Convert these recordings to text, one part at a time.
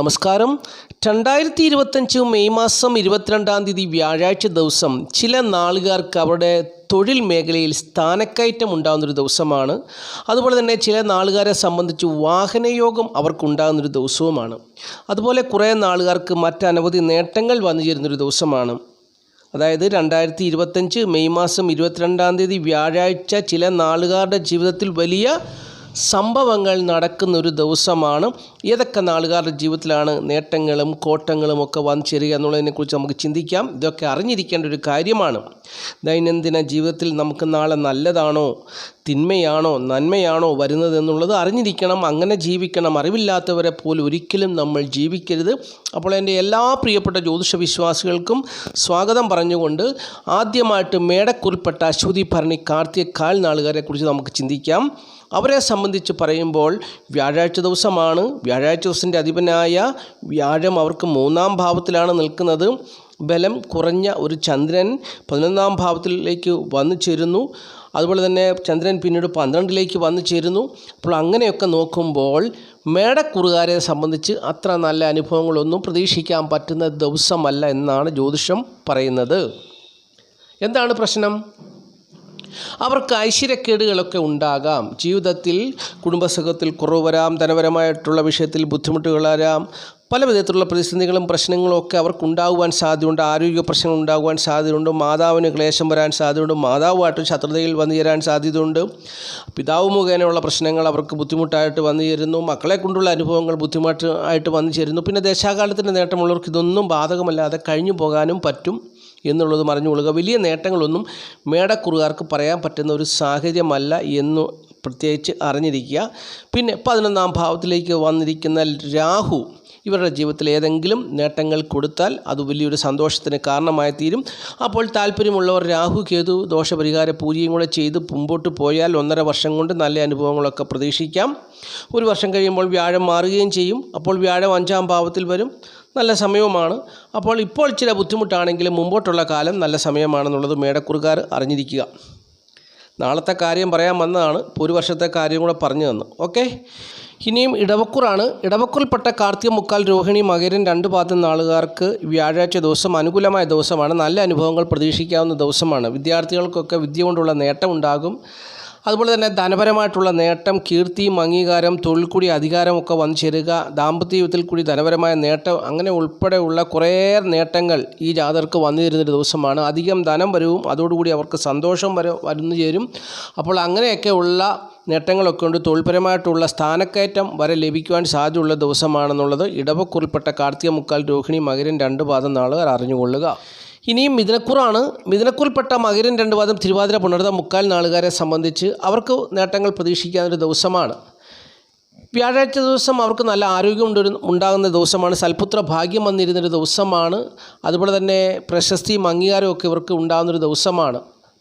നമസ്കാരം. രണ്ടായിരത്തി ഇരുപത്തഞ്ച് മെയ് മാസം ഇരുപത്തിരണ്ടാം തീയതി വ്യാഴാഴ്ച ദിവസം ചില നാളുകാർക്ക് അവരുടെ തൊഴിൽ മേഖലയിൽ സ്ഥാനക്കയറ്റം ഉണ്ടാകുന്നൊരു ദിവസമാണ്. അതുപോലെ തന്നെ ചില നാളുകാരെ സംബന്ധിച്ച് വാഹനയോഗം അവർക്കുണ്ടാകുന്നൊരു ദിവസവുമാണ്. അതുപോലെ കുറേ നാളുകാർക്ക് മറ്റനവധി നേട്ടങ്ങൾ വന്നു ചേരുന്നൊരു ദിവസമാണ്. അതായത് രണ്ടായിരത്തി ഇരുപത്തഞ്ച് മെയ് മാസം ഇരുപത്തിരണ്ടാം തീയതി വ്യാഴാഴ്ച ചില നാളുകാരുടെ ജീവിതത്തിൽ വലിയ സംഭവങ്ങൾ നടക്കുന്ന ഒരു ദിവസമാണ്. ഏതൊക്കെ നാളുകാരുടെ ജീവിതത്തിലാണ് നേട്ടങ്ങളും കോട്ടങ്ങളും ഒക്കെ വന്നു ചേരുക എന്നുള്ളതിനെക്കുറിച്ച് നമുക്ക് ചിന്തിക്കാം. ഇതൊക്കെ അറിഞ്ഞിരിക്കേണ്ട ഒരു കാര്യമാണ്. ദൈനംദിന ജീവിതത്തിൽ നമുക്ക് നാളെ നല്ലതാണോ? തിന്മയാണോ നന്മയാണോ വരുന്നത് എന്നുള്ളത് അറിഞ്ഞിരിക്കണം അങ്ങനെ ജീവിക്കണം. അറിവില്ലാത്തവരെ പോലും ഒരിക്കലും നമ്മൾ ജീവിക്കരുത്. അപ്പോൾ എന്റെ എല്ലാ പ്രിയപ്പെട്ട ജ്യോതിഷ വിശ്വാസികൾക്കും സ്വാഗതം പറഞ്ഞുകൊണ്ട് ആദ്യമായിട്ട് മേടക്കുറിൽപ്പെട്ട അശ്വതി ഭരണി കാർത്തിക കാൽ നാളുകാരെ കുറിച്ച് നമുക്ക് ചിന്തിക്കാം. അവരെ സംബന്ധിച്ച് പറയുമ്പോൾ വ്യാഴാഴ്ച ദിവസമാണ്. വ്യാഴാഴ്ച ദിവസത്തിന്റെ അധിപനായ വ്യാഴം അവർക്ക് മൂന്നാം ഭാവത്തിലാണ് നിൽക്കുന്നത്. ബലം കുറഞ്ഞ ഒരു ചന്ദ്രൻ പതിനൊന്നാം ഭാവത്തിലേക്ക് വന്നു ചേരുന്നു. അതുപോലെ തന്നെ ചന്ദ്രൻ പിന്നീട് പന്ത്രണ്ടിലേക്ക് വന്നു ചേരുന്നു. അപ്പോൾ അങ്ങനെയൊക്കെ നോക്കുമ്പോൾ മേടക്കുറുകാരെ സംബന്ധിച്ച് അത്ര നല്ല അനുഭവങ്ങളൊന്നും പ്രതീക്ഷിക്കാൻ പറ്റുന്ന ദിവസമല്ല എന്നാണ് ജ്യോതിഷം പറയുന്നത്. എന്താണ് പ്രശ്നം? അവർക്ക് ഐശ്വര്യക്കേടുകളൊക്കെ ഉണ്ടാകാം. ജീവിതത്തിൽ കുടുംബസുഖത്തിൽ കുറവ് വരാം ധനപരമായിട്ടുള്ള വിഷയത്തിൽ ബുദ്ധിമുട്ടുകൾ വരാം പല വിധത്തിലുള്ള പ്രതിസന്ധികളും പ്രശ്നങ്ങളും ഒക്കെ അവർക്കുണ്ടാകുവാൻ സാധ്യതയുണ്ട്. ആരോഗ്യ പ്രശ്നങ്ങൾ ഉണ്ടാകുവാൻ സാധ്യതയുണ്ട്. മാതാവിന് ക്ലേശം വരാൻ സാധ്യതയുണ്ട്. മാതാവുമായിട്ട് ശത്രുതയിൽ വന്നു ചേരാൻ സാധ്യതയുണ്ട്. പിതാവ് മുഖേനയുള്ള പ്രശ്നങ്ങൾ അവർക്ക് ബുദ്ധിമുട്ടായിട്ട് വന്നു ചേരുന്നു. മക്കളെ കൊണ്ടുള്ള അനുഭവങ്ങൾ ബുദ്ധിമുട്ട് ആയിട്ട് വന്നു ചേരുന്നു. പിന്നെ ദേശാകാലത്തിന്റെ നേട്ടമുള്ളവർക്ക് ഇതൊന്നും ബാധകമല്ലാതെ കഴിഞ്ഞു പോകാനും പറ്റും എന്നുള്ളത് മറിഞ്ഞുകൊള്ളുക വലിയ നേട്ടങ്ങളൊന്നും മേടക്കുറുകാർക്ക് പറയാൻ പറ്റുന്ന ഒരു സാഹചര്യമല്ല എന്ന് പ്രത്യേകിച്ച് അറിഞ്ഞിരിക്കുക. പിന്നെ പതിനൊന്നാം ഭാവത്തിലേക്ക് വന്നിരിക്കുന്ന രാഹു ഇവരുടെ ജീവിതത്തിൽ ഏതെങ്കിലും നേട്ടങ്ങൾ കൊടുത്താൽ അത് വലിയൊരു സന്തോഷത്തിന് കാരണമായി തീരും. അപ്പോൾ താല്പര്യമുള്ളവർ രാഹു കേതു ദോഷപരിഹാര പൂജയും കൂടെ ചെയ്ത് മുമ്പോട്ട് പോയാൽ ഒന്നര വർഷം കൊണ്ട് നല്ല അനുഭവങ്ങളൊക്കെ പ്രതീക്ഷിക്കാം. ഒരു വർഷം കഴിയുമ്പോൾ വ്യാഴം മാറുകയും ചെയ്യും. അപ്പോൾ വ്യാഴം അഞ്ചാം ഭാവത്തിൽ വരും. നല്ല സമയവുമാണ്. അപ്പോൾ ഇപ്പോൾ ചില ബുദ്ധിമുട്ടാണെങ്കിലും മുമ്പോട്ടുള്ള കാലം നല്ല സമയമാണെന്നുള്ളത് മേടക്കുറുകാർ അറിഞ്ഞിരിക്കുക. നാളത്തെ കാര്യം പറയാൻ വന്നതാണ്. ഒരു വർഷത്തെ കാര്യം കൂടെ പറഞ്ഞു തന്നു. ഓക്കെ? ഇനിയും ഇടവക്കുറാണ്. ഇടവക്കുറിൽപ്പെട്ട കാർത്തിക മുക്കാൽ രോഹിണി മകരൻ രണ്ട് പാദം നാളുകാർക്ക് വ്യാഴാഴ്ച ദിവസം അനുകൂലമായ ദിവസമാണ്. നല്ല അനുഭവങ്ങൾ പ്രതീക്ഷിക്കാവുന്ന ദിവസമാണ്. വിദ്യാർത്ഥികൾക്കൊക്കെ വിദ്യ കൊണ്ടുള്ള നേട്ടമുണ്ടാകും. അതുപോലെ തന്നെ ധനപരമായിട്ടുള്ള നേട്ടം കീർത്തിയും അംഗീകാരം തൊഴിൽ കൂടി അധികാരമൊക്കെ വന്നു ചേരുക ദാമ്പത്യ ജീവിതത്തിൽ കൂടി ധനപരമായ നേട്ടം അങ്ങനെ ഉൾപ്പെടെയുള്ള കുറേ നേട്ടങ്ങൾ ഈ ജാതകർക്ക് വന്നു തരുന്നൊരു ദിവസമാണ്. അധികം ധനം വരവും അതോടുകൂടി അവർക്ക് സന്തോഷം വര വരുന്നു ചേരും അപ്പോൾ അങ്ങനെയൊക്കെ ഉള്ള നേട്ടങ്ങളൊക്കെ ഉണ്ട്. തൊഴിൽപരമായിട്ടുള്ള സ്ഥാനക്കയറ്റം വരെ ലഭിക്കുവാൻ സാധ്യതയുള്ള ദിവസമാണെന്നുള്ളത് ഇടവക്കുറിൽപ്പെട്ട കാർത്തിക മുക്കാൽ രോഹിണി മകരൻ രണ്ട് പാദം നാളുകാർ അറിഞ്ഞുകൊള്ളുക. ഇനിയും മിഥുനക്കുറാണ്. മിഥുനക്കുറിൽപ്പെട്ട മകരൻ രണ്ട് വാദം തിരുവാതിര പുണർത മുക്കാൽ നാളുകാരെ സംബന്ധിച്ച് അവർക്ക് നേട്ടങ്ങൾ പ്രതീക്ഷിക്കാവുന്ന ദിവസമാണ്. വ്യാഴാഴ്ച ദിവസം അവർക്ക് നല്ല ആരോഗ്യം ഉണ്ടൊരു ഉണ്ടാകുന്ന ദിവസമാണ്. സൽപുത്ര ഭാഗ്യം വന്നിരുന്നൊരു ദിവസമാണ്. അതുപോലെ തന്നെ പ്രശസ്തിയും അംഗീകാരവും ഒക്കെ ഇവർക്ക് ഉണ്ടാകുന്നൊരു ദിവസമാണ്.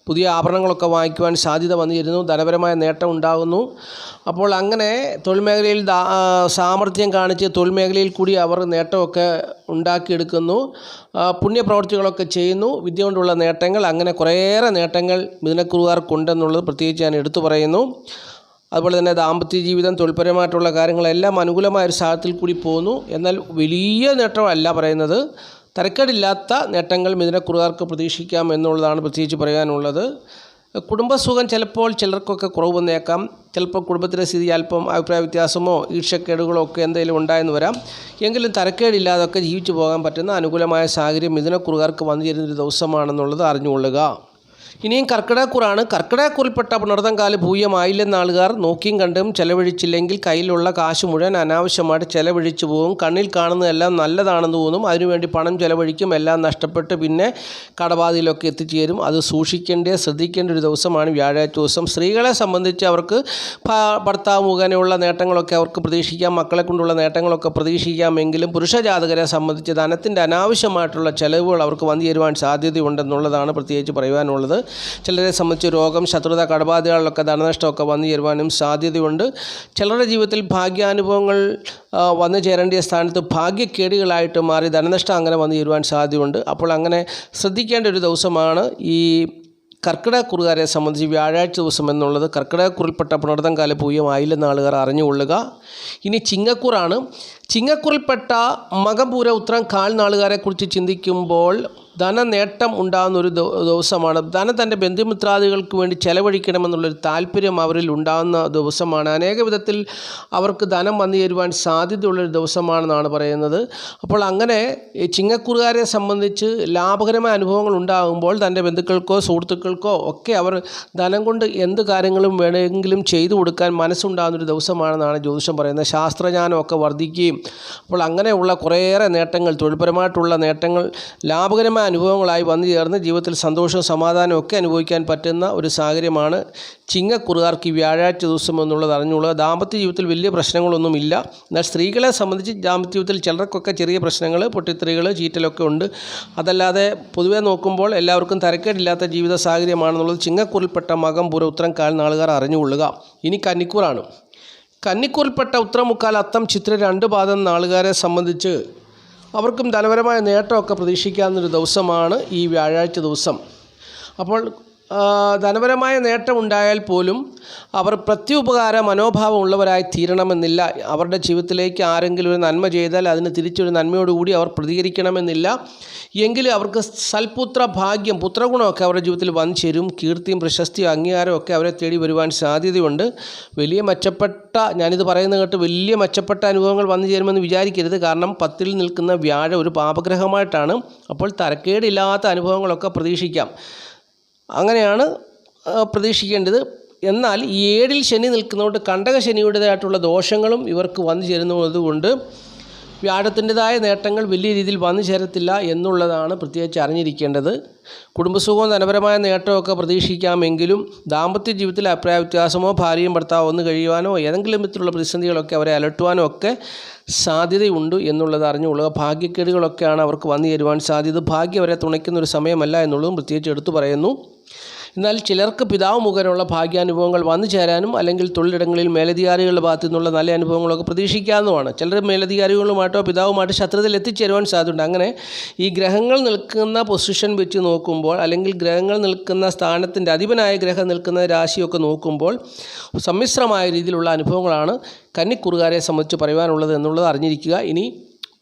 പുതിയ ആഭരണങ്ങളൊക്കെ വാങ്ങിക്കുവാൻ സാധ്യത വന്നിരുന്നു. ധനപരമായ നേട്ടം ഉണ്ടാകുന്നു. അപ്പോൾ അങ്ങനെ തൊഴിൽ മേഖലയിൽ സാമർഥ്യം കാണിച്ച് തൊഴിൽ മേഖലയിൽ കൂടി അവർ നേട്ടമൊക്കെ ഉണ്ടാക്കിയെടുക്കുന്നു. പുണ്യപ്രവർത്തികളൊക്കെ ചെയ്യുന്നു. വിദ്യ കൊണ്ടുള്ള നേട്ടങ്ങൾ അങ്ങനെ കുറേയേറെ നേട്ടങ്ങൾ മിഥുനക്കുറുകാർക്കുണ്ടെന്നുള്ളത് പ്രത്യേകിച്ച് ഞാൻ എടുത്തു പറയുന്നു. അതുപോലെ തന്നെ ദാമ്പത്യ ജീവിതം തൊഴിൽപരമായിട്ടുള്ള കാര്യങ്ങളെല്ലാം അനുകൂലമായ ഒരു സാഹചര്യത്തിൽ കൂടി പോകുന്നു. എന്നാൽ വലിയ നേട്ടമല്ല പറയുന്നത്. തരക്കേടില്ലാത്ത നേട്ടങ്ങൾ മിഥുനക്കുറുകാർക്ക് പ്രതീക്ഷിക്കാം എന്നുള്ളതാണ് പ്രത്യേകിച്ച് പറയാനുള്ളത്. കുടുംബസുഖം ചിലപ്പോൾ ചിലർക്കൊക്കെ കുറവ് വന്നേക്കാം ചിലപ്പോൾ കുടുംബത്തിലെ സ്ഥിതി അല്പം അഭിപ്രായ വ്യത്യാസമോ ഈർഷക്കേടുകളോ ഒക്കെ എന്തെങ്കിലും ഉണ്ടായെന്ന് വരാം. എങ്കിലും തരക്കേടില്ലാതൊക്കെ ജീവിച്ചു പോകാൻ പറ്റുന്ന അനുകൂലമായ സാഹചര്യം മിഥുനക്കുറുകാർക്ക് വന്നു ചേരുന്നൊരു ദിവസമാണെന്നുള്ളത് അറിഞ്ഞുകൊള്ളുക. ഇനിയും കർക്കിടകക്കുറാണ്. കർക്കിടകക്കുറിൽപ്പെട്ട പുണർതങ്കാൽ ഭൂയമായില്ലെന്ന ആളുകാർ നോക്കിയും കണ്ടും ചെലവഴിച്ചില്ലെങ്കിൽ കയ്യിലുള്ള കാശ് മുഴുവൻ അനാവശ്യമായിട്ട് ചെലവഴിച്ചു പോകും. കണ്ണിൽ കാണുന്നതെല്ലാം നല്ലതാണെന്ന് തോന്നും. അതിനുവേണ്ടി പണം ചെലവഴിക്കും. എല്ലാം നഷ്ടപ്പെട്ട് പിന്നെ കടബാധയിലൊക്കെ എത്തിച്ചേരും. അത് സൂക്ഷിക്കേണ്ട ശ്രദ്ധിക്കേണ്ട ഒരു ദിവസമാണ് വ്യാഴാഴ്ച ദിവസം. സ്ത്രീകളെ സംബന്ധിച്ച് അവർക്ക് ഭർത്താവ് മുഖേനയുള്ള നേട്ടങ്ങളൊക്കെ അവർക്ക് പ്രതീക്ഷിക്കാം. മക്കളെ കൊണ്ടുള്ള നേട്ടങ്ങളൊക്കെ പ്രതീക്ഷിക്കാമെങ്കിലും പുരുഷ ജാതകരെ സംബന്ധിച്ച് ധനത്തിന്റെ അനാവശ്യമായിട്ടുള്ള ചെലവുകൾ അവർക്ക് വന്നു ചേരുവാൻ സാധ്യതയുണ്ടെന്നുള്ളതാണ് പ്രത്യേകിച്ച് പറയുവാനുള്ളത്. ചിലരെ സംബന്ധിച്ച് രോഗം ശത്രുത കടബാധകളിലൊക്കെ ധനനഷ്ടമൊക്കെ വന്നു ചേരുവാനും സാധ്യതയുണ്ട്. ചിലരുടെ ജീവിതത്തിൽ ഭാഗ്യാനുഭവങ്ങൾ വന്നു ചേരേണ്ട സ്ഥാനത്ത് ഭാഗ്യക്കേടുകളായിട്ട് മാറി ധനനഷ്ടം അങ്ങനെ വന്നു ചേരുവാൻ സാധ്യതയുണ്ട്. അപ്പോൾ അങ്ങനെ ശ്രദ്ധിക്കേണ്ട ഒരു ദിവസമാണ് ഈ കർക്കിടകക്കുറുകാരെ സംബന്ധിച്ച് വ്യാഴാഴ്ച ദിവസം എന്നുള്ളത്. കർക്കിടകക്കുറിൽപ്പെട്ട പുണർതം കാല പൂയമായില്ലെന്ന് ആളുകാർ അറിഞ്ഞുകൊള്ളുക. ഇനി ചിങ്ങക്കുറാണ്. ചിങ്ങക്കുറിൽപ്പെട്ട മകപൂര ഉത്തരം കാൽ നാളുകാരെക്കുറിച്ച് ചിന്തിക്കുമ്പോൾ ധനനേട്ടം ഉണ്ടാകുന്ന ഒരു ദിവസമാണ്. ധനം തന്റെ ബന്ധുമിത്രാദികൾക്ക് വേണ്ടി ചെലവഴിക്കണമെന്നുള്ളൊരു താല്പര്യം അവരിൽ ഉണ്ടാകുന്ന ദിവസമാണ്. അനേക വിധത്തിൽ അവർക്ക് ധനം വന്നു ചേരുവാൻ സാധ്യതയുള്ളൊരു ദിവസമാണെന്നാണ് പറയുന്നത്. അപ്പോൾ അങ്ങനെ ചിങ്ങക്കൂറുകാരെ സംബന്ധിച്ച് ലാഭകരമായ അനുഭവങ്ങൾ ഉണ്ടാകുമ്പോൾ തന്റെ ബന്ധുക്കൾക്കോ സുഹൃത്തുക്കൾക്കോ ഒക്കെ അവർ ധനം കൊണ്ട് എന്ത് കാര്യങ്ങളും വേണമെങ്കിലും ചെയ്തു കൊടുക്കാൻ മനസ്സുണ്ടാകുന്നൊരു ദിവസമാണെന്നാണ് ജ്യോതിഷം പറയുന്നത്. ശാസ്ത്രജ്ഞാനമൊക്കെ വർദ്ധിക്കുകയും അപ്പോൾ അങ്ങനെയുള്ള കുറേയേറെ നേട്ടങ്ങൾ തൊഴിൽപരമായിട്ടുള്ള നേട്ടങ്ങൾ ലാഭകരമായ അനുഭവങ്ങളായി വന്നു ചേർന്ന് ജീവിതത്തിൽ സന്തോഷവും സമാധാനവും ഒക്കെ അനുഭവിക്കാൻ പറ്റുന്ന ഒരു സാഹചര്യമാണ് ചിങ്ങക്കുറുകാർക്ക് ഈ വ്യാഴാഴ്ച ദിവസം എന്നുള്ളത് അറിഞ്ഞുള്ളത് ദാമ്പത്യ ജീവിതത്തിൽ വലിയ പ്രശ്നങ്ങളൊന്നുമില്ല. എന്നാൽ സ്ത്രീകളെ സംബന്ധിച്ച് ദാമ്പത്യ ജീവിതത്തിൽ ചിലർക്കൊക്കെ ചെറിയ പ്രശ്നങ്ങൾ പൊട്ടിത്തെറികൾ ചീറ്റലൊക്കെ ഉണ്ട്. അതല്ലാതെ പൊതുവെ നോക്കുമ്പോൾ എല്ലാവർക്കും തരക്കേടില്ലാത്ത ജീവിത സാഹചര്യമാണെന്നുള്ളത് ചിങ്ങക്കുറിൽപ്പെട്ട മകം പുര ഉത്തരം കാൽ നാളുകാർ അറിഞ്ഞുകൊള്ളുക. ഇനി കന്നിക്കൂറാണ്. കന്നിക്കൂറിൽപ്പെട്ട ഉത്തരമുക്കാൽ അത്തം ചിത്ര രണ്ട് പാദം നാളുകാരെ സംബന്ധിച്ച് അവർക്കും ധനപരമായ നേട്ടമൊക്കെ പ്രതീക്ഷിക്കാവുന്നൊരു ദിവസമാണ് ഈ വ്യാഴാഴ്ച ദിവസം. അപ്പോൾ ധനപരമായ നേട്ടമുണ്ടായാൽ പോലും അവർ പ്രത്യുപകാര മനോഭാവമുള്ളവരായി തീരണമെന്നില്ല. അവരുടെ ജീവിതത്തിലേക്ക് ആരെങ്കിലും ഒരു നന്മ ചെയ്താൽ അതിന് തിരിച്ചൊരു നന്മയോടുകൂടി അവർ പ്രതികരിക്കണമെന്നില്ല. എങ്കിലും അവർക്ക് സൽപുത്ര ഭാഗ്യം പുത്രഗുണമൊക്കെ അവരുടെ ജീവിതത്തിൽ വന്നു ചേരും കീർത്തിയും പ്രശസ്തിയും അംഗീകാരവും ഒക്കെ അവരെ തേടി വരുവാൻ സാധ്യതയുണ്ട്. വലിയ മെച്ചപ്പെട്ട ഞാനിത് പറയുന്ന കേട്ട് വലിയ മെച്ചപ്പെട്ട അനുഭവങ്ങൾ വന്നു ചേരുമെന്ന് വിചാരിക്കരുത്. കാരണം പത്തിൽ നിൽക്കുന്ന വ്യാഴ ഒരു പാപഗ്രഹമായിട്ടാണ്. അപ്പോൾ തരക്കേടില്ലാത്ത അനുഭവങ്ങളൊക്കെ പ്രതീക്ഷിക്കാം. അങ്ങനെയാണ് പ്രതീക്ഷിക്കേണ്ടത്. എന്നാൽ ഈ ഏഴിൽ ശനി നിൽക്കുന്നതുകൊണ്ട് കണ്ടക ശനിയുടേതായിട്ടുള്ള ദോഷങ്ങളും ഇവർക്ക് വന്നു ചേരുന്നതുകൊണ്ട് വ്യാഴത്തിന്റെതായ നേട്ടങ്ങൾ വലിയ രീതിയിൽ വന്നു ചേരത്തില്ല എന്നുള്ളതാണ് പ്രത്യേകിച്ച് അറിഞ്ഞിരിക്കേണ്ടത്. കുടുംബസുഖവും ധനപരമായ നേട്ടമൊക്കെ പ്രതീക്ഷിക്കാമെങ്കിലും ദാമ്പത്യ ജീവിതത്തിൽ അഭിപ്രായ വ്യത്യാസമോ ഭാര്യയും ഭർത്താവോ ഒന്ന് കഴിയുവാനോ ഏതെങ്കിലും വിധത്തിലുള്ള പ്രതിസന്ധികളൊക്കെ അവരെ അലട്ടുവാനോ ഒക്കെ സാധ്യതയുണ്ട് എന്നുള്ളത് അറിഞ്ഞുകൊള്ളുക. ഭാഗ്യക്കേടുകളൊക്കെയാണ് അവർക്ക് വന്നു ചേരുവാൻ സാധ്യത. ഭാഗ്യം അവരെ തുണയ്ക്കുന്ന ഒരു സമയമല്ല എന്നുള്ളതും പ്രത്യേകിച്ച് എടുത്തു പറയുന്നു. എന്നാൽ ചിലർക്ക് പിതാവ് മുഖേനയുള്ള ഭാഗ്യാനുഭവങ്ങൾ വന്നു ചേരാനും അല്ലെങ്കിൽ തൊഴിലിടങ്ങളിൽ മേലധികാരികളുടെ ഭാഗത്തു നിന്നുള്ള നല്ല അനുഭവങ്ങളൊക്കെ പ്രതീക്ഷിക്കാവുന്നതാണ്. ചിലർ മേലധികാരികളുമായിട്ടോ പിതാവുമായിട്ടോ ശത്രുതയിൽ എത്തിച്ചേരുവാൻ സാധ്യതയുണ്ട്. അങ്ങനെ ഈ ഗ്രഹങ്ങൾ നിൽക്കുന്ന പൊസിഷൻ വെച്ച് നോക്കുമ്പോൾ അല്ലെങ്കിൽ ഗ്രഹങ്ങൾ നിൽക്കുന്ന സ്ഥാനത്തിന്റെ അധിപനായ ഗ്രഹം നിൽക്കുന്ന രാശിയൊക്കെ നോക്കുമ്പോൾ സമ്മിശ്രമായ രീതിയിലുള്ള അനുഭവങ്ങളാണ് കന്നിക്കുറുകാരെ സംബന്ധിച്ച് പറയുവാനുള്ളത് എന്നുള്ളത് അറിഞ്ഞിരിക്കുക. ഇനി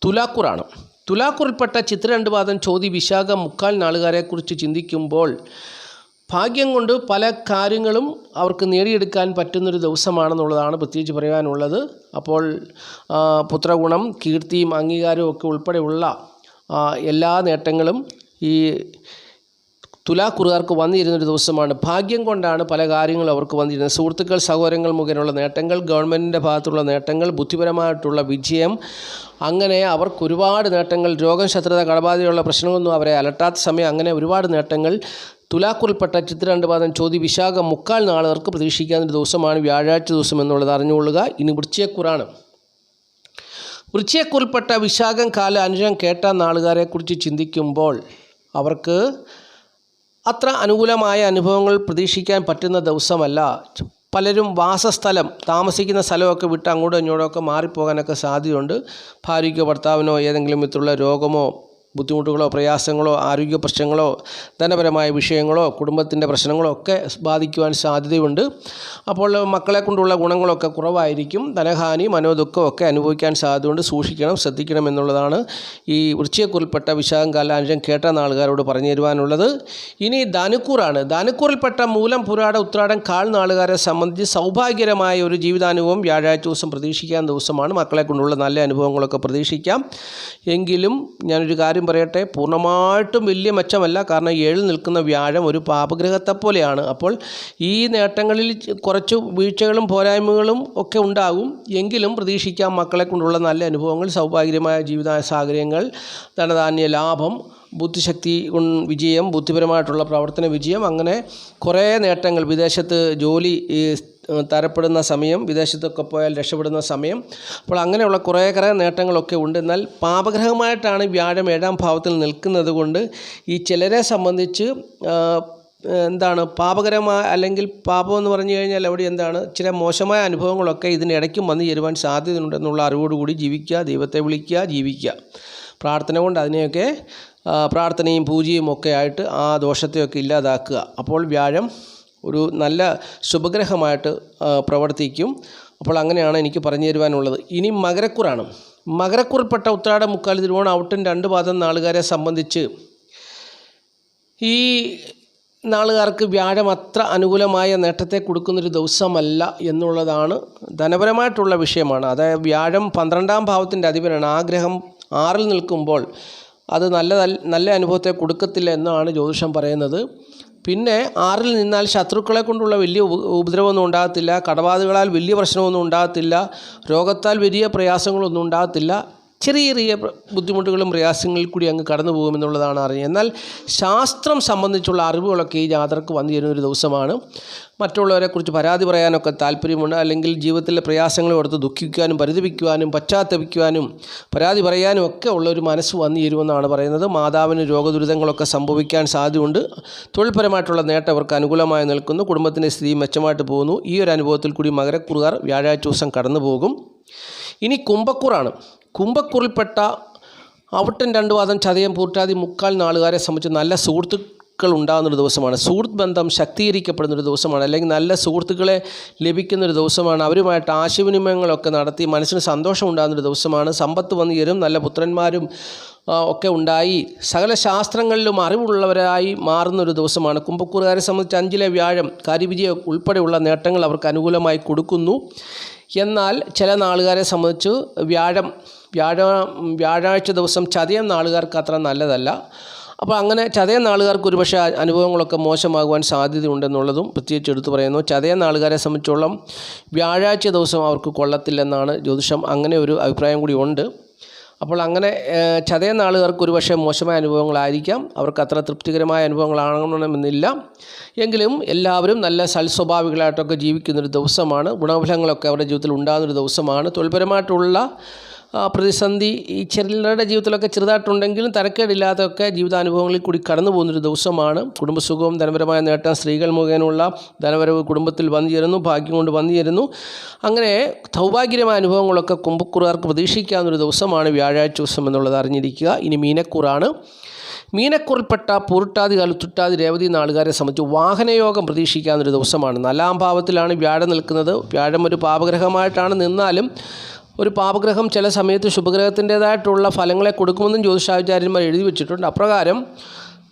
തുലാക്കുറാണ്. തുലാക്കുറിൽപ്പെട്ട ചിത്ര രണ്ട് പാദം ചോതി വിശാഖ മുക്കാൽ നാളുകാരെക്കുറിച്ച് ചിന്തിക്കുമ്പോൾ ഭാഗ്യം കൊണ്ട് പല കാര്യങ്ങളും അവർക്ക് നേടിയെടുക്കാൻ പറ്റുന്നൊരു ദിവസമാണെന്നുള്ളതാണ് പ്രത്യേകിച്ച് പറയാനുള്ളത്. അപ്പോൾ പുത്രഗുണം കീർത്തിയും അംഗീകാരവും ഒക്കെ ഉൾപ്പെടെയുള്ള എല്ലാ നേട്ടങ്ങളും ഈ തുലാക്കുറുകാർക്ക് വന്നിരുന്നൊരു ദിവസമാണ്. ഭാഗ്യം കൊണ്ടാണ് പല കാര്യങ്ങളും അവർക്ക് വന്നിരുന്നത്. സുഹൃത്തുക്കൾ സഹോദരങ്ങൾ മുഖേനയുള്ള നേട്ടങ്ങൾ ഗവൺമെന്റിന്റെ ഭാഗത്തുള്ള നേട്ടങ്ങൾ ബുദ്ധിപരമായിട്ടുള്ള വിജയം അങ്ങനെ അവർക്ക് ഒരുപാട് നേട്ടങ്ങൾ രോഗം ശത്രുത കടബാധയുള്ള പ്രശ്നങ്ങളൊന്നും അവരെ അലട്ടാത്ത സമയം അങ്ങനെ ഒരുപാട് നേട്ടങ്ങൾ തുലാക്കുറിൽപ്പെട്ട ചിത്ര രണ്ട് പാദം ചോതി വിശാഖ മുക്കാൽ നാളുകൾക്ക് പ്രതീക്ഷിക്കാവുന്ന ദിവസമാണ് വ്യാഴാഴ്ച ദിവസം എന്നുള്ളത് അറിഞ്ഞുകൊള്ളുക. ഇനി വൃശ്ചയക്കുറാണ് വൃശ്ചയക്കുറിൽപ്പെട്ട വിശാഖം കാല അനുജം കേട്ട നാളുകാരെക്കുറിച്ച് ചിന്തിക്കുമ്പോൾ അവർക്ക് അത്ര അനുകൂലമായ അനുഭവങ്ങൾ പ്രതീക്ഷിക്കാൻ പറ്റുന്ന ദിവസമല്ല. പലരും വാസസ്ഥലം താമസിക്കുന്ന സ്ഥലമൊക്കെ വിട്ട് അങ്ങോട്ടും ഇങ്ങോട്ടും ഒക്കെ മാറിപ്പോകാനൊക്കെ സാധ്യതയുണ്ട്. ഭാര്യയ്ക്കോ ഭർത്താവിനോ ഏതെങ്കിലും വിധത്തിലുള്ള രോഗമോ ബുദ്ധിമുട്ടുകളോ പ്രയാസങ്ങളോ ആരോഗ്യ പ്രശ്നങ്ങളോ ധനപരമായ വിഷയങ്ങളോ കുടുംബത്തിന്റെ പ്രശ്നങ്ങളോ ഒക്കെ ബാധിക്കുവാൻ സാധ്യതയുണ്ട്. അപ്പോൾ മക്കളെ കൊണ്ടുള്ള ഗുണങ്ങളൊക്കെ കുറവായിരിക്കും. ധനഹാനി മനോദുഃഖം ഒക്കെ അനുഭവിക്കാൻ സാധ്യതയുണ്ട്. സൂക്ഷിക്കണം ശ്രദ്ധിക്കണം എന്നുള്ളതാണ് ഈ വൃശ്ചയക്കുറിൽപ്പെട്ട വിശാഖം കാലാനുജം കേട്ട നാളുകാരോട് പറഞ്ഞു തരുവാനുള്ളത്. ഇനി ധനുക്കൂറാണ്. ധനുക്കൂറിൽപ്പെട്ട മൂലം പുരാട ഉത്രാടം കാൽ നാളുകാരെ സംബന്ധിച്ച് സൗഭാഗ്യകരമായ ഒരു ജീവിതാനുഭവം വ്യാഴാഴ്ച ദിവസം പ്രതീക്ഷിക്കാൻ ദിവസമാണ്. മക്കളെ കൊണ്ടുള്ള നല്ല അനുഭവങ്ങളൊക്കെ പ്രതീക്ഷിക്കാം. എങ്കിലും ഞാനൊരു കാര്യം പറയട്ടെ പൂർണമായിട്ടും വലിയ മെച്ചമല്ല. കാരണം ഏഴിൽ നിൽക്കുന്ന വ്യാഴം ഒരു പാപഗ്രഹത്തെ പോലെയാണ്. അപ്പോൾ ഈ നേട്ടങ്ങളിൽ കുറച്ച് വീഴ്ചകളും പോരായ്മകളും ഒക്കെ ഉണ്ടാകും. എങ്കിലും പ്രതീക്ഷിക്കാം മക്കളെ കൊണ്ടുള്ള നല്ല അനുഭവങ്ങൾ സൗഭാഗ്യമായ ജീവിത സാഹചര്യങ്ങൾ ധനധാന്യ ലാഭം ബുദ്ധിശക്തി വിജയം ബുദ്ധിപരമായിട്ടുള്ള പ്രവർത്തന വിജയം അങ്ങനെ കുറേ നേട്ടങ്ങൾ വിദേശത്ത് ജോലി തരപ്പെടുന്ന സമയം വിദേശത്തൊക്കെ പോയാൽ രക്ഷപ്പെടുന്ന സമയം. അപ്പോൾ അങ്ങനെയുള്ള കുറേ നേട്ടങ്ങളൊക്കെ ഉണ്ട്. എന്നാൽ പാപഗ്രഹമായിട്ടാണ് വ്യാഴം ഏഴാം ഭാവത്തിൽ നിൽക്കുന്നത് കൊണ്ട് ഈ ചിലരെ സംബന്ധിച്ച് എന്താണ് പാപകരമായ അല്ലെങ്കിൽ പാപം എന്ന് പറഞ്ഞു കഴിഞ്ഞാൽ അവിടെ എന്താണ് ചില മോശമായ അനുഭവങ്ങളൊക്കെ ഇതിനിടയ്ക്കും വന്നു ചേരുവാൻ സാധ്യതയുണ്ടെന്നുള്ള അറിവോടുകൂടി ജീവിക്കുക ദൈവത്തെ വിളിക്കുക ജീവിക്കുക. പ്രാർത്ഥന കൊണ്ട് അതിനെയൊക്കെ പ്രാർത്ഥനയും പൂജയും ഒക്കെ ആയിട്ട് ആ ദോഷത്തെയൊക്കെ ഇല്ലാതാക്കുക. അപ്പോൾ വ്യാഴം ഒരു നല്ല ശുഭഗ്രഹമായിട്ട് പ്രവർത്തിക്കും. അപ്പോൾ അങ്ങനെയാണ് എനിക്ക് പറഞ്ഞു തരുവാനുള്ളത്. ഇനി മകരക്കുറാണ്. മകരക്കുറിൽപ്പെട്ട ഉത്രാട മുക്കാൽ തിരുവോണം ഔട്ടും രണ്ട് പാദം നാളുകാരെ സംബന്ധിച്ച് ഈ നാളുകാർക്ക് വ്യാഴം അത്ര അനുകൂലമായ നേട്ടത്തെ കൊടുക്കുന്നൊരു ദിവസമല്ല എന്നുള്ളതാണ് ധനപരമായിട്ടുള്ള വിഷയമാണ്. അതായത് വ്യാഴം പന്ത്രണ്ടാം ഭാവത്തിന്റെ അധിപനാണ്. ആഗ്രഹം ആറിൽ നിൽക്കുമ്പോൾ അത് നല്ല നല്ല അനുഭവത്തെ കൊടുക്കത്തില്ല എന്നാണ് ജ്യോതിഷം പറയുന്നത്. പിന്നെ ആറിൽ നിന്നാൽ ശത്രുക്കളെ കൊണ്ടുള്ള വലിയ ഉപ ഉപദ്രവമൊന്നും ഉണ്ടാകത്തില്ല കടബാധകളാൽ വലിയ പ്രശ്നമൊന്നും ഉണ്ടാകത്തില്ല രോഗത്താൽ വലിയ പ്രയാസങ്ങളൊന്നും ഉണ്ടാകത്തില്ല. ചെറിയ ചെറിയ ബുദ്ധിമുട്ടുകളും പ്രയാസങ്ങളിൽ കൂടി അങ്ങ് കടന്നു പോകുമെന്നുള്ളതാണ് അറിഞ്ഞത് എന്നാൽ ശാസ്ത്രം സംബന്ധിച്ചുള്ള അറിവുകളൊക്കെ ഈ ജാതർക്ക് വന്നു ചേരുന്ന ഒരു ദിവസമാണ്. മറ്റുള്ളവരെക്കുറിച്ച് പരാതി പറയാനൊക്കെ താല്പര്യമുണ്ട്. അല്ലെങ്കിൽ ജീവിതത്തിലെ പ്രയാസങ്ങൾ ഓർത്ത് ദുഃഖിക്കാനും പരിതപിക്കുവാനും പശ്ചാത്തപിക്കുവാനും പരാതി പറയാനും ഒക്കെ ഉള്ള ഒരു മനസ്സ് വന്നു ചേരുമെന്നാണ് പറയുന്നത്. മാതാവിന് രോഗദുരിതങ്ങളൊക്കെ സംഭവിക്കാൻ സാധ്യതയുണ്ട്. തൊഴിൽപരമായിട്ടുള്ള നേട്ടം അവർക്ക് അനുകൂലമായി നിൽക്കുന്നു. കുടുംബത്തിന്റെ സ്ഥിതി മെച്ചമായിട്ട് പോകുന്നു. ഈ ഒരു അനുഭവത്തിൽ കൂടി മകരക്കുറുകാർ വ്യാഴാഴ്ച ദിവസം കടന്നു പോകും ഇനി കുംഭക്കൂറാണ്. കുംഭക്കൂറിൽപ്പെട്ട അവിട്ടൻ രണ്ട് വാദം ചതയം പൂർട്ടാതി മുക്കാൽ നാളുകാരെ സംബന്ധിച്ച് നല്ല സുഹൃത്തുക്കൾ ഉണ്ടാകുന്നൊരു ദിവസമാണ്. സുഹൃത്ത് ബന്ധം ശക്തീകരിക്കപ്പെടുന്നൊരു ദിവസമാണ്. അല്ലെങ്കിൽ നല്ല സുഹൃത്തുക്കളെ ലഭിക്കുന്നൊരു ദിവസമാണ്. അവരുമായിട്ട് ആശയവിനിമയങ്ങളൊക്കെ നടത്തി മനസ്സിന് സന്തോഷം ഉണ്ടാകുന്നൊരു ദിവസമാണ്. സമ്പത്ത് വന്നു നല്ല പുത്രന്മാരും ഒക്കെ ഉണ്ടായി. സകല ശാസ്ത്രങ്ങളിലും അറിവുള്ളവരായി മാറുന്നൊരു ദിവസമാണ്. കുംഭക്കൂറുകാരെ സംബന്ധിച്ച് അഞ്ചിലെ വ്യാഴം കാര്യവിജയം ഉൾപ്പെടെയുള്ള നേട്ടങ്ങൾ അവർക്ക് അനുകൂലമായി കൊടുക്കുന്നു. എന്നാൽ ചില നാളുകാരെ സംബന്ധിച്ച് വ്യാഴം വ്യാഴ വ്യാഴാഴ്ച ദിവസം ചതയം നാളുകാർക്ക് അത്ര നല്ലതല്ല. അപ്പോൾ അങ്ങനെ ചതയം നാളുകാർക്ക് ഒരുപക്ഷെ അനുഭവങ്ങളൊക്കെ മോശമാകുവാൻ സാധ്യതയുണ്ടെന്നുള്ളതും പ്രത്യേകിച്ച് എടുത്തു പറയുന്നു. ചതയം നാളുകാരെ സംബന്ധിച്ചോളം വ്യാഴാഴ്ച ദിവസം അവർക്ക് കൊള്ളത്തില്ലെന്നാണ് ജ്യോതിഷം അങ്ങനെ ഒരു അഭിപ്രായം കൂടി ഉണ്ട്. അപ്പോൾ അങ്ങനെ ചതയം നാളുകാർക്ക് ഒരുപക്ഷെ മോശമായ അനുഭവങ്ങളായിരിക്കാം. അവർക്ക് അത്ര തൃപ്തികരമായ അനുഭവങ്ങളാകണമെന്നില്ല. എങ്കിലും എല്ലാവരും നല്ല സൽസ്വഭാവികളായിട്ടൊക്കെ ജീവിക്കുന്നൊരു ദിവസമാണ്. ഗുണഫലങ്ങളൊക്കെ അവരുടെ ജീവിതത്തിൽ ഉണ്ടാകുന്നൊരു ദിവസമാണ്. തൊഴിൽപരമായിട്ടുള്ള പ്രതിസന്ധി ഈ ചിലരുടെ ജീവിതത്തിലൊക്കെ ചെറുതായിട്ടുണ്ടെങ്കിലും തരക്കേടില്ലാതൊക്കെ ജീവിതാനുഭവങ്ങളിൽ കൂടി കടന്നു പോകുന്നൊരു ദിവസമാണ്. കുടുംബസുഖവും ധനപരമായ നേട്ടം സ്ത്രീകൾ മുഖേനയുള്ള ധനപരവ് കുടുംബത്തിൽ വന്നു ചേരുന്നു ഭാഗ്യം കൊണ്ട് വന്നു ചേരുന്നു. അങ്ങനെ സൗഭാഗ്യമായ അനുഭവങ്ങളൊക്കെ കുംഭക്കുറുകാർക്ക് പ്രതീക്ഷിക്കാവുന്നൊരു ദിവസമാണ് വ്യാഴാഴ്ച ദിവസം എന്നുള്ളത് അറിഞ്ഞിരിക്കുക. ഇനി മീനക്കൂറാണ്. മീനക്കുറിൽപ്പെട്ട പൂർട്ടാതി കലുത്തുട്ടാതി രേവതി നാളുകാരെ സംബന്ധിച്ച് വാഹനയോഗം പ്രതീക്ഷിക്കാവുന്നൊരു ദിവസമാണ്. നാലാം ഭാവത്തിലാണ് വ്യാഴം നിൽക്കുന്നത്. വ്യാഴം ഒരു പാപഗ്രഹമായിട്ടാണ് നിന്നാലും ഒരു പാപഗ്രഹം ചില സമയത്ത് ശുഭഗ്രഹത്തിന്റേതായിട്ടുള്ള ഫലങ്ങളെ കൊടുക്കുമെന്നും ജ്യോതിഷാചാര്യന്മാർ എഴുതി വെച്ചിട്ടുണ്ട്. അപ്രകാരം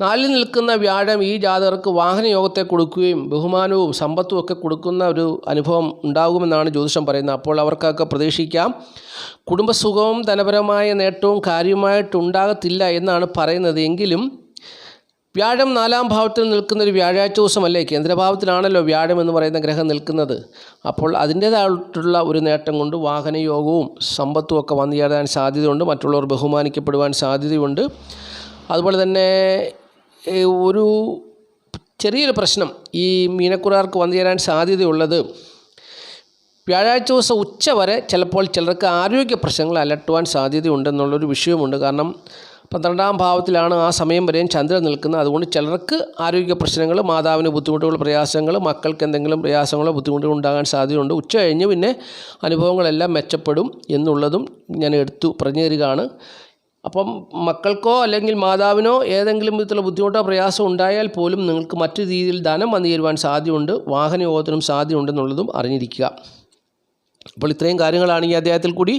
നാലിൽ നിൽക്കുന്ന വ്യാഴം ഈ ജാതകർക്ക് വാഹനയോഗത്തെ കൊടുക്കുകയും ബഹുമാനവും സമ്പത്തും ഒക്കെ കൊടുക്കുന്ന ഒരു അനുഭവം ഉണ്ടാകുമെന്നാണ് ജ്യോതിഷം പറയുന്നത്. അപ്പോൾ അവർക്കൊക്കെ പ്രതീക്ഷിക്കാം. കുടുംബസുഖവും ധനപരമായ നേട്ടവും കാര്യമായിട്ടുണ്ടാകത്തില്ല എന്നാണ് പറയുന്നത്. എങ്കിലും വ്യാഴം നാലാം ഭാവത്തിൽ നിൽക്കുന്ന ഒരു വ്യാഴാഴ്ച ദിവസമല്ലേ കേന്ദ്രഭാവത്തിലാണല്ലോ വ്യാഴം എന്ന് പറയുന്ന ഗ്രഹം നിൽക്കുന്നത്. അപ്പോൾ അതിന്റേതായിട്ടുള്ള ഒരു നേട്ടം കൊണ്ട് വാഹനയോഗവും സമ്പത്തും ഒക്കെ വന്നു ചേരാൻ സാധ്യതയുണ്ട്. മറ്റുള്ളവർ ബഹുമാനിക്കപ്പെടുവാൻ സാധ്യതയുണ്ട്. അതുപോലെ തന്നെ ഒരു ചെറിയൊരു പ്രശ്നം ഈ മീനക്കുറാർക്ക് വന്നു ചേരാൻ സാധ്യതയുള്ളത്. വ്യാഴാഴ്ച ദിവസം ഉച്ച വരെ ചിലപ്പോൾ ചിലർക്ക് ആരോഗ്യ പ്രശ്നങ്ങൾ അലട്ടുവാൻ സാധ്യതയുണ്ടെന്നുള്ളൊരു വിഷയമുണ്ട് കാരണം പന്ത്രണ്ടാം ഭാവത്തിലാണ് ആ സമയം വരെയും ചന്ദ്രൻ നിൽക്കുന്നത്. അതുകൊണ്ട് ചിലർക്ക് ആരോഗ്യ പ്രശ്നങ്ങൾ മാതാവിന് ബുദ്ധിമുട്ടുകൾ പ്രയാസങ്ങൾ മക്കൾക്ക് എന്തെങ്കിലും പ്രയാസങ്ങളോ ബുദ്ധിമുട്ടുകളോ ഉണ്ടാകാൻ സാധ്യതയുണ്ട്. ഉച്ച കഴിഞ്ഞ് പിന്നെ അനുഭവങ്ങളെല്ലാം മെച്ചപ്പെടും എന്നുള്ളതും ഞാൻ എടുത്തു പറഞ്ഞു തരികയാണ് അപ്പം മക്കൾക്കോ അല്ലെങ്കിൽ മാതാവിനോ ഏതെങ്കിലും വിധത്തിലുള്ള ബുദ്ധിമുട്ടോ പ്രയാസം ഉണ്ടായാൽ പോലും നിങ്ങൾക്ക് മറ്റു രീതിയിൽ ധനം വന്നു ചേരുവാൻ സാധ്യതയുണ്ട് വാഹനയോഗത്തിനും സാധ്യതയുണ്ടെന്നുള്ളതും അറിഞ്ഞിരിക്കുക. അപ്പോൾ ഇത്രയും കാര്യങ്ങളാണ് ഈ അധ്യായത്തിൽ കൂടി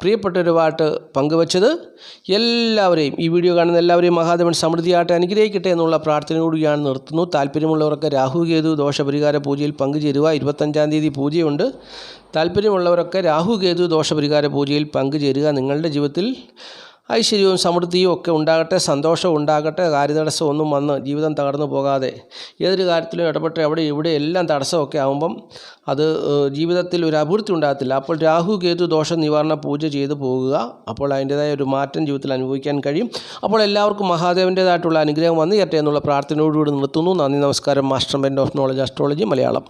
പ്രിയപ്പെട്ടവരുമായിട്ട് പങ്കുവച്ചത് എല്ലാവരെയും ഈ വീഡിയോ കാണുന്ന എല്ലാവരെയും മഹാദേവൻ സമൃദ്ധിയായിട്ട് അനുഗ്രഹിക്കട്ടെ എന്നുള്ള പ്രാർത്ഥനയോടുകൂടിയാണ് നിർത്തുന്നു. താല്പര്യമുള്ളവർക്ക് രാഹു കേതു ദോഷപരിഹാര പൂജയിൽ പങ്കുചേരുക. ഇരുപത്തഞ്ചാം തീയതി പൂജയുണ്ട്. താല്പര്യമുള്ളവരൊക്കെ രാഹു കേതു ദോഷപരിഹാര പൂജയിൽ പങ്കുചേരുക. നിങ്ങളുടെ ജീവിതത്തിൽ ഐശ്വര്യവും സമൃദ്ധിയും ഒക്കെ ഉണ്ടാകട്ടെ സന്തോഷവും ഉണ്ടാകട്ടെ കാര്യതടസ്സം ഒന്നും വന്ന് ജീവിതം തകർന്നു പോകാതെ ഏതൊരു കാര്യത്തിലും ഇടപെട്ട് എവിടെ ഇവിടെ എല്ലാം തടസ്സമൊക്കെ ആകുമ്പം അത് ജീവിതത്തിൽ ഒരു അഭിവൃദ്ധി ഉണ്ടാകത്തില്ല. അപ്പോൾ രാഹു കേതു ദോഷ നിവാരണ പൂജ ചെയ്തു പോകുക. അപ്പോൾ അതിന്റേതായ ഒരു മാറ്റം ജീവിതത്തിൽ അനുഭവിക്കാൻ കഴിയും. അപ്പോൾ എല്ലാവർക്കും മഹാദേവന്റേതായിട്ടുള്ള അനുഗ്രഹം വന്നു എന്നുള്ള പ്രാർത്ഥനയോടുകൂടി നിർത്തുന്നു. നന്ദി നമസ്കാരം. Master bend of knowledge astrology Malayalam.